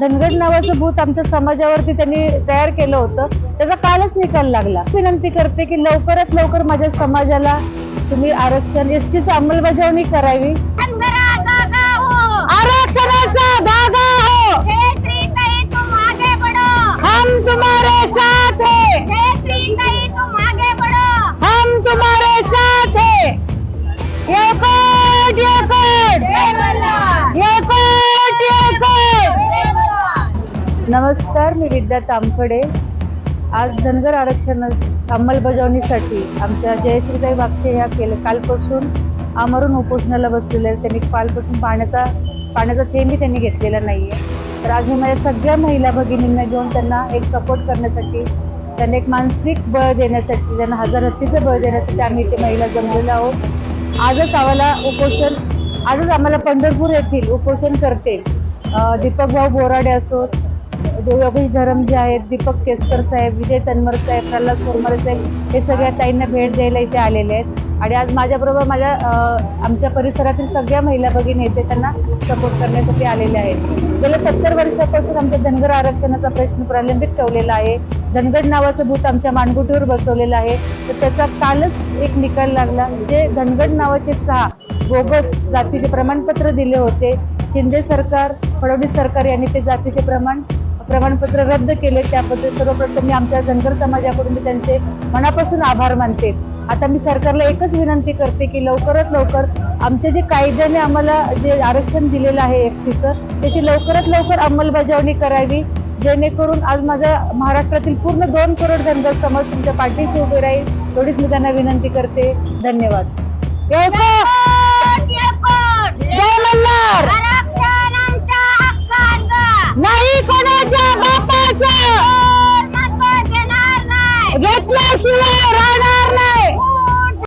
धनगड नावाचं भूत आमच्या समाजावरती त्यांनी तयार केलं होतं. त्याचा कालच निकाल लागला. विनंती करते की लवकरात लवकर माझ्या समाजाला तुम्ही आरक्षण एसटीची अंमलबजावणी करावी. नमस्कार मी विद्या तामखडे. आज धनगर आरक्षण अंमलबजावणीसाठी आमच्या जयश्रीताई बागशे ह्या केलं कालपासून आमरून उपोषणाला बसलेले आहे त्यांनी कालपासून पाण्याचा पाण्याचा थेंबही त्यांनी घेतलेला नाहीये. तर आज मी माझ्या सगळ्या महिला भगिनींना घेऊन त्यांना एक सपोर्ट करण्यासाठी त्यांना एक मानसिक बळ देण्यासाठी त्यांना हजार हत्तीचं बळ देण्यासाठी आम्ही इथे महिला जमलेलो आहोत. आजच आम्हाला उपोषण आजच आम्हाला पंढरपूर येथील उपोषण करते अं, दीपक भाऊ बोराडे असोत योगेश धरम जे आहेत दीपक केसकर साहेब विजय तन्मर साहेब प्रल्हाद सोरमारे साहेब हे सगळ्या ताईंना भेट द्यायला इथे आलेले आहेत. आणि आज माझ्याबरोबर माझ्या आमच्या परिसरातील सगळ्या महिला भगिनी येते त्यांना सपोर्ट करण्यासाठी आलेले आहेत. गेल्या सत्तर वर्षापासून आमच्या धनगर आरक्षणाचा प्रश्न प्रलंबित ठेवलेला आहे. धनगड नावाचं भूत आमच्या मानगुटीवर बसवलेलं आहे. तर त्याचा कालच एक निकाल लागला. जे धनगड नावाचे सहा बोगस जातीचे प्रमाणपत्र दिले होते शिंदे सरकार फडणवीस सरकार यांनी ते जातीचे प्रमाण प्रमाणपत्र रद्द केले त्याबद्दल सर्वप्रथम मी आमच्या धनगर समाजाकडून मी त्यांचे मनापासून आभार मानते. आता मी सरकारला एकच विनंती करते की लवकरात लवकर आमचे जे कायद्याने आम्हाला जे आरक्षण दिलेलं आहे एकटीचं त्याची लवकरात लवकर अंमलबजावणी करावी जेणेकरून आज माझ्या महाराष्ट्रातील पूर्ण दोन करोड धनगर समाज तुमच्या पाठीशी उभे राहील एवढीच मी त्यांना विनंती करते. धन्यवाद. घेतल्याशिवाय